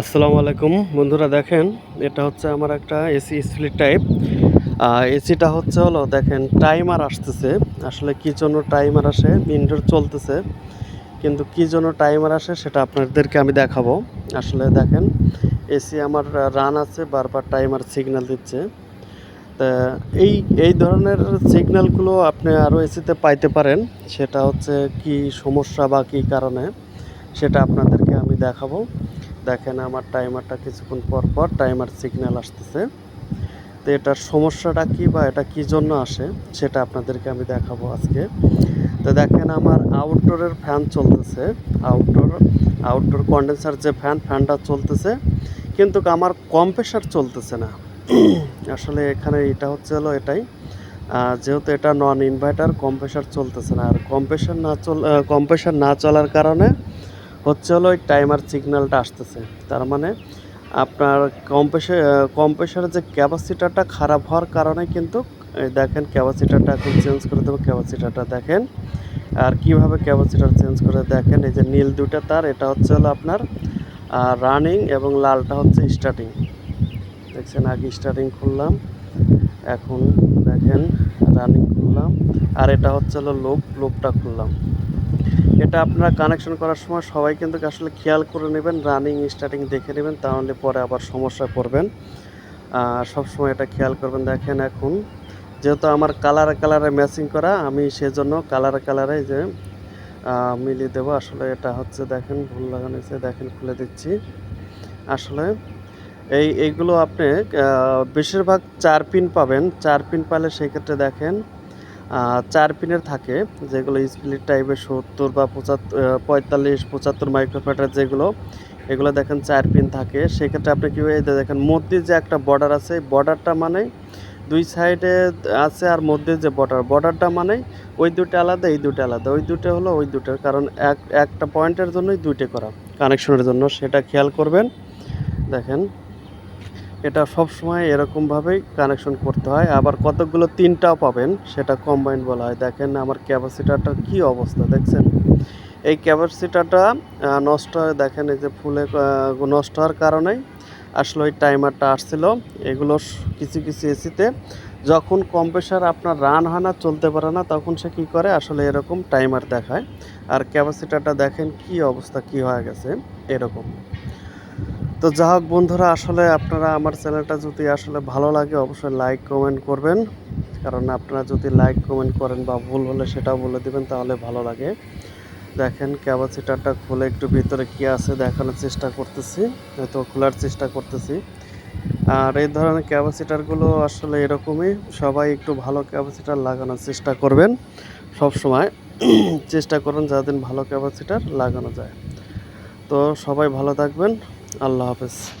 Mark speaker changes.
Speaker 1: আসসালামু আলাইকুম। বন্ধুরা দেখেন, এটা হচ্ছে আমার একটা এসি স্প্লিট টাইপ এসিটা হচ্ছে হলো, দেখেন টাইমার আসতেছে। আসলে কী জন্য টাইমার আসে? ইনডোর চলতেছে। কিন্তু কী জন্য টাইমার আসে সেটা আপনাদেরকে আমি দেখাবো। আসলে দেখেন এসি আমার রান আছে, বারবার টাইমার সিগন্যাল দিচ্ছে। এই এই ধরনের সিগন্যালগুলো আপনি আরও এসিতে পাইতে পারেন। সেটা হচ্ছে কি সমস্যা বা কী কারণে? সেটা আপনাদেরকে আমি দেখাবো। দেখেন আমার টাইমারটা কিছুক্ষণ পর পর টাইমার সিগন্যাল আসতেছে। তো এটার সমস্যাটা কি বা এটা কি জন্য আসে সেটা আপনাদেরকে আমি দেখাবো আজকে। তো দেখেন আমার আউটডোরের ফ্যান চলতেছে। আউটডোর আউটডোর কন্ডেন্সার যে ফ্যান ফ্যানটা চলতেছে। কিন্তু আমার কম্প্রেসার চলতেছে না। আসলে এখানে এটা হচ্ছে হলো এটাই। যেহেতু এটা নন ইনভার্টার কম্প্রেসার চলতেছে না। আর কম্প্রেসার না চল কম্প্রেসার না চলার কারণে হচ্ছে হলো ওই টাইমার সিগন্যালটা আসতেছে। তার মানে আপনার কম্প্রেসার কম্প্রেসারের যে ক্যাপাসিটারটা খারাপ হওয়ার কারণে কিন্তু দেখেন ক্যাপাসিটারটা এখন চেঞ্জ করে দেবো ক্যাপাসিটারটা দেখেন। আর কীভাবে ক্যাপাসিটার চেঞ্জ করে দেখেন, এই যে নীল দুইটা তার, এটা হচ্ছে হলো আপনার রানিং এবং লালটা হচ্ছে স্টার্টিং দেখছেন, আগে স্টার্টিং খুললাম, এখন দেখেন রানিং খুললাম, আর এটা হচ্ছে হলো লোপ লোপটা খুললাম। এটা আপনারা কানেকশন করার সময় সবাই কিন্তু আসলে খেয়াল করে নেবেন রানিং স্টার্টিং দেখে নেবেন, তাহলে পরে আবার সমস্যায় পড়বেন। সব সময় এটা খেয়াল করবেন, দেখেন এখন। যেহেতু আমার কালার কালারে ম্যাচিং করা, আমি সেজন্য কালার কালারে যে মিলিয়ে দেবো। আসলে এটা হচ্ছে দেখেন, ভুল লাগানো হয়েছে, দেখেন খুলে দিচ্ছি। আসলে এই, এইগুলো আপনি বেশিরভাগ চার পিন পাবেন। চার পিন পালে সেক্ষেত্রে দেখেন চার পিনের থাকে, যেগুলো স্প্লিট টাইপের সত্তর বা পঁচাত্তর পঁয়তাল্লিশ, পঁচাত্তর মাইক্রোফ্যাটার যেগুলো, এগুলো দেখেন চার পিন থাকে। সেক্ষেত্রে আপনি কী এই দেখেন, মধ্যে যে একটা বর্ডার আছে বর্ডারটা মানে দুই সাইডে আছে আর মধ্যে যে বর্ডার বর্ডারটা মানে ওই দুটো আলাদা, এই দুটো আলাদা। ওই দুটো হলো ওই দুটোর কারণ এক, একটা পয়েন্টের জন্যই দুইটা করা কানেকশনের জন্য। সেটা খেয়াল করবেন। দেখেন এটা সব সময় এরকমভাবেই কানেকশন করতে হয়। আবার কতগুলো তিনটাও পাবেন, সেটা কম্বাইন বলা হয়। দেখেন আমার ক্যাপাসিটারটার কি অবস্থা, দেখছেন? এই ক্যাপাসিটারটা নষ্ট হয়ে, দেখেন এই যে ফুলে নষ্ট হওয়ার কারণেই আসলে ওই টাইমারটা আসছিল। এগুলো কিছু কিছু এসিতে যখন কম্প্রেসার আপনার রান হয় না, চলতে পারে না, তখন সে কী করে? আসলে এরকম টাইমার দেখায়। আর ক্যাপাসিটারটা দেখেন কি অবস্থা, কি হয়ে গেছে? এরকম। তো যা হোক বন্ধুরা, আসলে আপনারা আমার চ্যানেলটা যদি আসলে ভালো লাগে, অবশ্যই লাইক কমেন্ট করবেন। কারণ আপনারা যদি লাইক কমেন্ট করেন বা ভুল হলে সেটাও বলে দিবেন, তাহলে ভালো লাগে। দেখেন ক্যাপাসিটারটা খুলে একটু ভিতরে কি আছে দেখানোর চেষ্টা করতেছি, হয়তো খোলার চেষ্টা করতেছি। আর এই ধরনের ক্যাপাসিটারগুলো আসলে এরকমই, সবাই একটু ভালো ক্যাপাসিটার লাগানোর চেষ্টা করবেন। সব সময় চেষ্টা করুন যাদের ভালো ক্যাপাসিটার লাগানো যায়। তো সবাই ভালো থাকবেন। আল্লাহ হাফেজ।